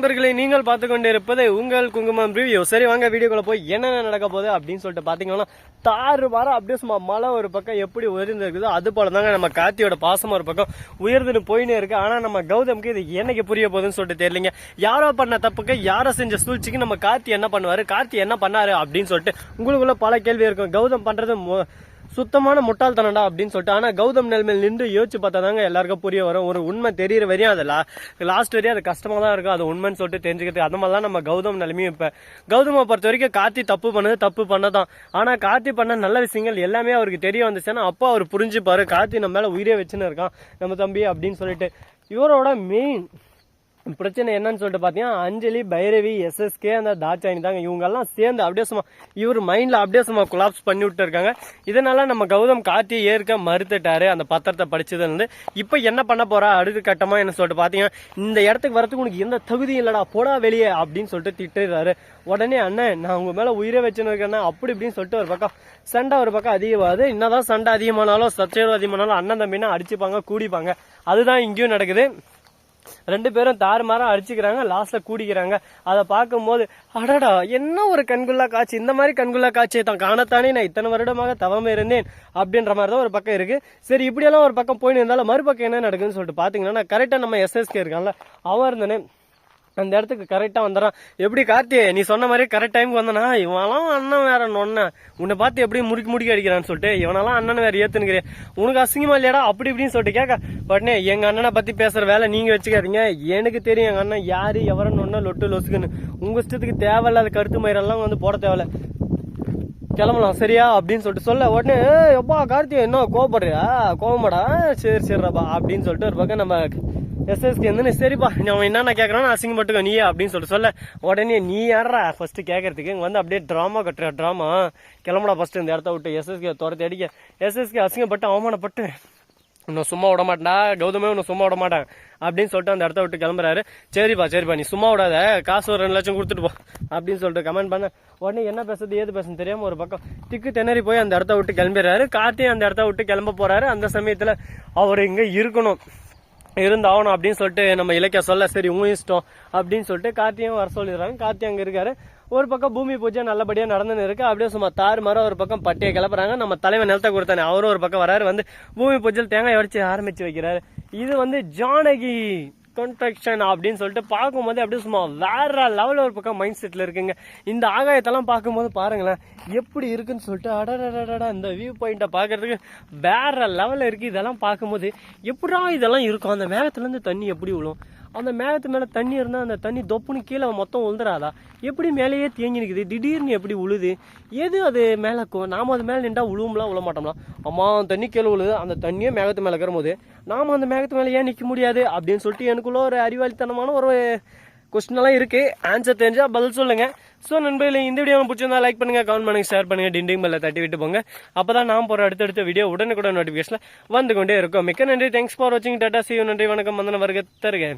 நண்பர்களை நீங்கள் பார்த்து கொண்டு இருப்பது உங்கள் குங்குமம் ரிவ்யூ சரி வாங்க வீடியோக்குள்ள போய் என்னென்ன நடக்க போகுது அப்படின்னு சொல்லிட்டு பார்த்தீங்கன்னா தாறு வாரம் அப்படியே சும்மா மழை ஒரு பக்கம் எப்படி உயர்ந்து இருக்குதோ அது போல தாங்க நம்ம கார்த்தியோட பாசம் ஒரு பக்கம் உயர்ந்துன்னு போயினே இருக்கு. ஆனா நம்ம கௌதம்க்கு இது என்னைக்கு புரிய போகுதுன்னு சொல்லிட்டு தெரியலங்க. யாரோ பண்ண தப்புக்கு யாரோ செஞ்ச சூழ்ச்சிக்கு நம்ம கார்த்தி என்ன பண்ணுவாரு? கார்த்தி என்ன பண்ணாரு அப்படின்னு சொல்லிட்டு உங்களுக்குள்ள பல கேள்வி இருக்கும். கௌதம் பண்றது சுத்தமான முட்டாள்தனடா அப்படின்னு சொல்லிட்டு ஆனா கௌதம் நிலைமையில் நின்று யோசிச்சு பார்த்தா தாங்க எல்லாருக்கும் புரிய வரும். ஒரு உண்மை தெரியற வரையும் அது லாஸ்ட் வரையும் அது கஷ்டமா தான் இருக்கும். அது உண்மைன்னு சொல்லிட்டு தெரிஞ்சுக்கிறது அந்த மாதிரி தான் நம்ம கௌதம் நிலைமையும் இப்ப கௌதமை பொறுத்த வரைக்கும் கார்த்தி தப்பு பண்ணது தப்பு பண்ணதான். ஆனா கார்த்தி பண்ண நல்ல விஷயங்கள் எல்லாமே அவருக்கு தெரிய வந்துச்சுன்னா அப்போ அவர் புரிஞ்சுப்பாரு. கார்த்தி நம்ம மேல உயிரே வச்சுன்னு இருக்கான். நம்ம தம்பி அப்படின்னு சொல்லிட்டு இவரோட மெயின் பிரச்சனை என்னன்னு சொல்லிட்டு பார்த்தீங்கன்னா அஞ்சலி பைரவி எஸ்எஸ்கே அந்த தாட்சாயினி தாங்க. இவங்க எல்லாம் சேர்ந்து அப்படியே சும்மா இவர் மைண்ட்ல அப்படியே சும்மா கொலாப்ஸ் பண்ணி விட்டு இருக்காங்க. இதனால நம்ம கௌதம் கார்த்தியை ஏற்க மறுத்துட்டாரு அந்த பத்திரத்தை படிச்சதுலேருந்து. இப்போ என்ன பண்ண போறா? அடுத்த கட்டமா என்ன சொல்லிட்டு பார்த்தீங்கன்னா இந்த இடத்துக்கு வரதுக்கு உனக்கு எந்த தகுதியும் இல்லடா போடா வெளியே அப்படின்னு சொல்லிட்டு திட்டுறாரு. உடனே அண்ணன் நான் உங்க மேல உயிரை வச்சுன்னு இருக்கேன் அப்படி இப்படின்னு சொல்லிட்டு ஒரு பக்கம் சண்டை ஒரு பக்கம் அதிகமாகுது. என்னதான் சண்டை அதிகமானாலும் சச்சரவு அதிகமானாலும் அண்ணன் தம்பினா அடிச்சுப்பாங்க கூடிப்பாங்க. அதுதான் இங்கேயும் நடக்குது. ரெண்டு பேரும் தாறுமாறா அடிச்சுக்கிறாங்க லாஸ்ட்ல கூடிக்கிறாங்க. அதை பார்க்கும்போது அடடா என்ன ஒரு கண்குள்ளா காட்சி? இந்த மாதிரி கண்குள்ளா காட்சியை தான் காணத்தானே நான் இத்தனை வருடமாக தவம் இருந்தேன் அப்படின்ற மாதிரி தான் ஒரு பக்கம் இருக்கு. சரி இப்படியெல்லாம் ஒரு பக்கம் போயின்னு இருந்தாலும் மறுபக்கம் என்ன நடக்குதுன்னு சொல்லிட்டு பாத்தீங்கன்னா கரெக்டா நம்ம எஸ்எஸ்கே இருக்கான்ல அவன் இருந்தானே அந்த இடத்துக்கு கரெக்டா வந்துடுறான். எப்படி கார்த்தி நீ சொன்ன மாதிரி கரெக்ட் டைமுக்கு வந்தனா இவனெல்லாம் அண்ணன் வேற நொன்ன உன்னை பார்த்து எப்படி முறுக்கி முறுக்கி அடிக்கிறான்னு சொல்லிட்டு இவனெல்லாம் அண்ணன் வேற ஏத்துனுக்கிறேன். உனக்கு அசிங்கமா இல்லையாடா? அப்படி இப்படின்னு சொல்லிட்டு கேட்க உடனே எங்க அண்ணனை பத்தி பேசுற வேலை நீங்க வச்சுக்காதீங்க. எனக்கு தெரியும் எங்க அண்ணன் யாரு எவரன்னு ஒன்னா லொட்டு லொசுக்குன்னு. உங்க இஷ்டத்துக்கு தேவையில்லாத கருத்து மயிரெல்லாம் வந்து போட தேவையில்ல. கிளம்பலாம் சரியா? அப்படின்னு சொல்லிட்டு சொல்ல உடனே எப்பா கார்த்தி என்ன கோவப்படுறியா? கோவமாடா? சரி சரிடாப்பா அப்படின்னு சொல்லிட்டு ஒரு பக்கம் நம்ம எஸ்எஸ்கே வந்து சரிப்பா. அவன் என்னென்ன கேட்கறான் அசிங்கப்பட்டுக்கோ நீயே அப்படின்னு சொல்லிட்டு சொல்ல. உடனே நீ யாரா ஃபர்ஸ்ட் கேட்கறதுக்கு இங்க வந்து அப்படியே ட்ராமா கட்டுற ட்ராமா கிளம்புடா ஃபர்ஸ்ட் இந்த இடத்த விட்டு. எஸ்எஸ்கே துரத்தி அடிக்க. எஸ்எஸ்கே அசிங்கப்பட்டு அவமானப்பட்டு. உன்னை சும்மா விட மாட்டேன்டா. கௌதமே உன்னை சும்மா விட மாட்டேன். அப்படின்னு சொல்லிட்டு அந்த இடத்த விட்டு கிளம்புறாரு. சரிப்பா சரிப்பா. நீ சும்மா விடாத. காசு ஒரு ரெண்டு லட்சம் கொடுத்துட்டு போ. அப்படின்னு சொல்லிட்டு கமெண்ட் பண்ண. உடனே என்ன பேசுறது ஏது பேசுறது தெரியாம ஒரு பக்கம் திக்கு திணறி போய் அந்த இடத்த விட்டு கிளம்பிடுறாரு. கார்த்தியும் அந்த இடத்த விட்டு கிளம்ப போறாரு. அந்த சமயத்துல அவர் இங்க இருக்கணும். இருந்தாகணும் அப்படின்னு சொல்லிட்டு நம்ம இலக்கிய சொல்ல சரி உங்க இஷ்டம் அப்படின்னு சொல்லிட்டு கார்த்தியும் வர சொல்லிடுறாங்க. கார்த்தி அங்க இருக்காரு. ஒரு பக்கம் பூமி பூஜை நல்லபடியா நடந்துன்னு இருக்கு. அப்படியே சும்மா தாறு மரம் ஒரு பக்கம் பட்டியை கிளப்புறாங்க. நம்ம தலைவன் நிலத்தை கொடுத்தானே அவரும் ஒரு பக்கம் வராரு. வந்து பூமி பூஜையில் தேங்காய் உடைச்சு ஆரம்பிச்சு வைக்கிறாரு. இது வந்து ஜானகி. கன்ஸ்ட்ரக்ஷன் அப்படின்னு சொல்லிட்டு பார்க்கும்போது அப்படியே சும்மா வேற லெவலில் ஒரு பக்கம் மைண்ட் செட்டில் இருக்குங்க. இந்த ஆகாயத்தெல்லாம் பார்க்கும்போது பாருங்களேன் எப்படி இருக்குன்னு சொல்லிட்டு அடடடடா இந்த வியூ பாயிண்ட்டை பார்க்கறதுக்கு வேற லெவலில் இருக்குது இதெல்லாம் பார்க்கும்போது எப்படா இதெல்லாம் இருக்கும்? அந்த மேகத்துலேருந்து தண்ணி எப்படி விழும் அந்த மேகத்து மேலே தண்ணி இருந்தால் அந்த தண்ணி தொப்புன்னு கீழே மொத்தம் உழுந்துராதா எப்படி மேலேயே தேங்கி நிற்குது திடீர்னு எப்படி உழுது? எது அது மேலே நாம் அது மேலே நின்றா உழுவும்லாம் உழ மாட்டோம்லாம் அம்மா தண்ணி கீழே உழுது அந்த தண்ணியே மேகத்து மேலே இருக்கிற நாம் அந்த மேகத்து மேலே ஏன் நிற்க முடியாது? அப்படின்னு சொல்லிட்டு எனக்குள்ள ஒரு அறிவாளித்தனமான ஒரு கொஸ்டின்லாம் இருக்குது ஆன்சர் தெரிஞ்சா பதில் சொல்லுங்கள் ஸோ நண்பர்களே இந்த வீடியோ பிடிச்சிருந்தா லைக் பண்ணுங்க கமெண்ட் பண்ணுங்கள் ஷேர் பண்ணுங்க டிண்டிங் பெல்ல தட்டி விட்டு போங்க. அப்போ தான் நான் போகிற அடுத்தடுத்த வீடியோ உடனுக்குடன் நோட்டிஃபிகேஷனில் வந்து கொண்டே இருக்கும். மிக்க நன்றி. தேங்க்ஸ் ஃபார் வாட்சிங் டாட்டா சி நன்றி வணக்கம். வந்தன வருக தருக